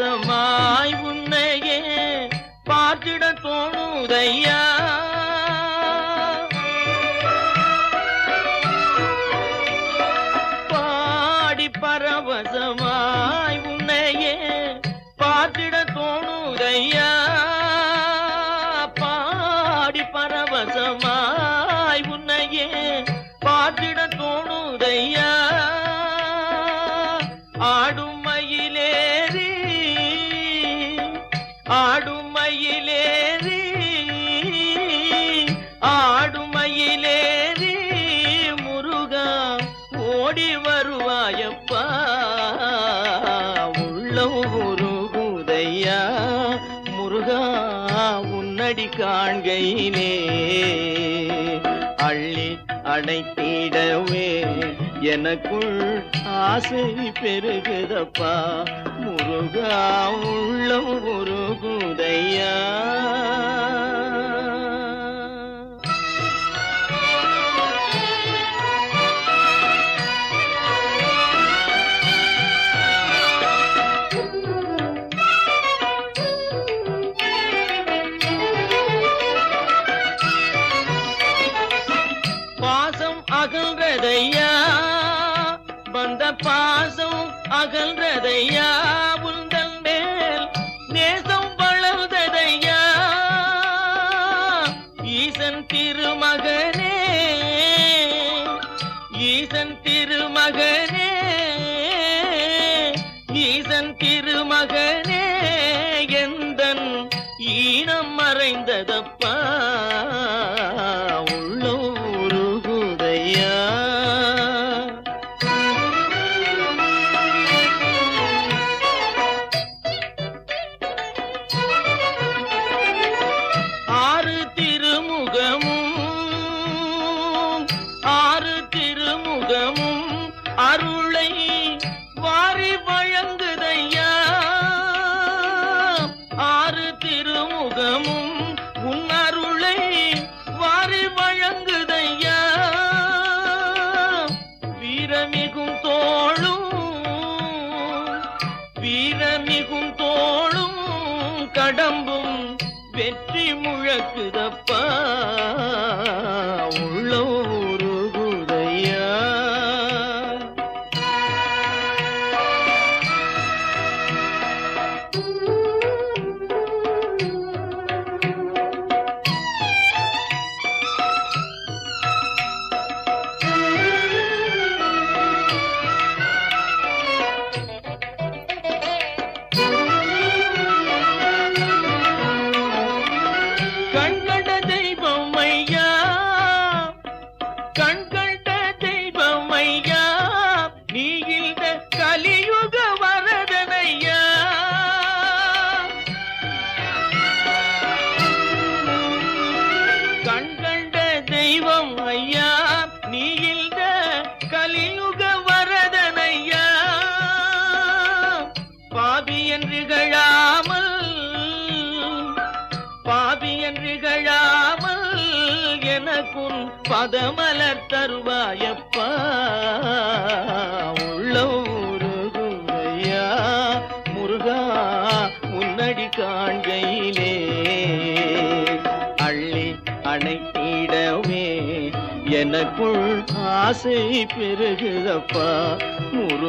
பாசமாய் உன்னையே பார்த்திட தோணுதையா? பாடி பரவசமாய் உன்னையே பார்த்திட தோணுதையா? பாடி பரவசமாய் உன்னையே ஆடுமயிலேறி ஆடுமயிலேறி முருகா ஓடி வருவாயப்பா. உள்ளம் உருகுதையா முருகா உன்னடி காண்கையிலே. அள்ளி அடைத்திடவே எனக்குள் ஆசை பெருகுதப்பா. முருகா உள்ளம் முருகுதையா பாசம் அகல்றதையா உந்தன் மேல் நேசம் வளர்ந்ததையா? ஈசன் திருமகனே ஈசன் திருமகனே ஈசன் திருமகனே எந்தன் ஈனம் மறைந்ததப்பா? திருமுகமும் உன் அருளை வாரி வழங்குதையா. வீரமிகும் தோளும் வீரமிகும் தோளும் கடம்பும் வெற்றி முழக்குதப்பா. எனக்கும் பதமலர் தருவாயப்பா. உள்ள உருகுதையா முருகா முன்னடி காண்கையிலே. அள்ளி அணைத்திடவே எனக்குள் ஆசை பெருகுதப்பா முரு